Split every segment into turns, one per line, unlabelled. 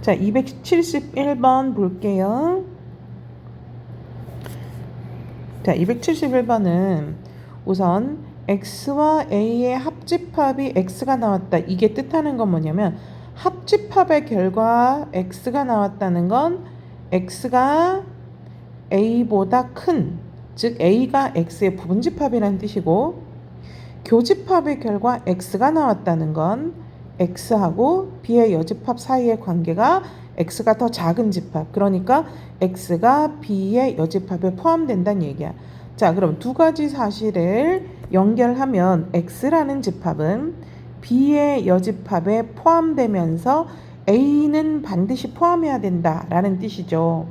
자, 271번 볼게요. 자, 271번은 우선 x와 a의 합집합이 x가 나왔다. 이게 뜻하는 건 뭐냐면 합집합의 결과 x가 나왔다는 건 x가 a보다 큰, 즉 a가 x의 부분집합이라는 뜻이고 교집합의 결과 x가 나왔다는 건 x하고 b의 여집합 사이의 관계가 x가 더 작은 집합. 그러니까 x가 b의 여집합에 포함된다는 얘기야. 자, 그럼 두 가지 사실을 연결하면 x라는 집합은 b의 여집합에 포함되면서 a는 반드시 포함해야 된다라는 뜻이죠.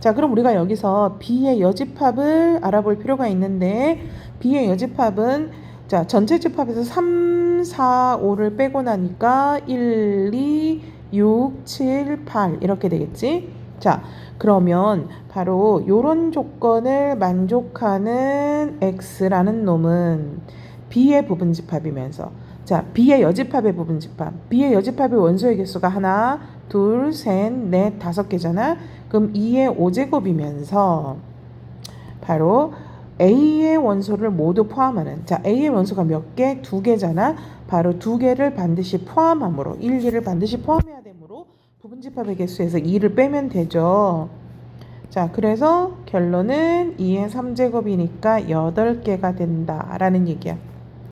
자, 그럼 우리가 여기서 b의 여집합을 알아볼 필요가 있는데 b의 여집합은 자, 전체 집합에서 3, 4, 5를 빼고 나니까 1, 2, 6, 7, 8 이렇게 되겠지? 자, 그러면 바로 요런 조건을 만족하는 x라는 놈은 b의 부분 집합이면서 자, b의 여집합의 부분 집합. b의 여집합의 원소의 개수가 하나, 둘, 셋, 넷, 다섯 개잖아. 그럼 2의 5제곱이면서 바로 A의 원소를 모두 포함하는 자 A의 원소가 몇 개? 두 개잖아. 바로 두 개를 반드시 포함함으로 1, 2를 반드시 포함해야 되므로 부분집합의 개수에서 2를 빼면 되죠. 자 그래서 결론은 2의 3제곱이니까 8개가 된다라는 얘기야.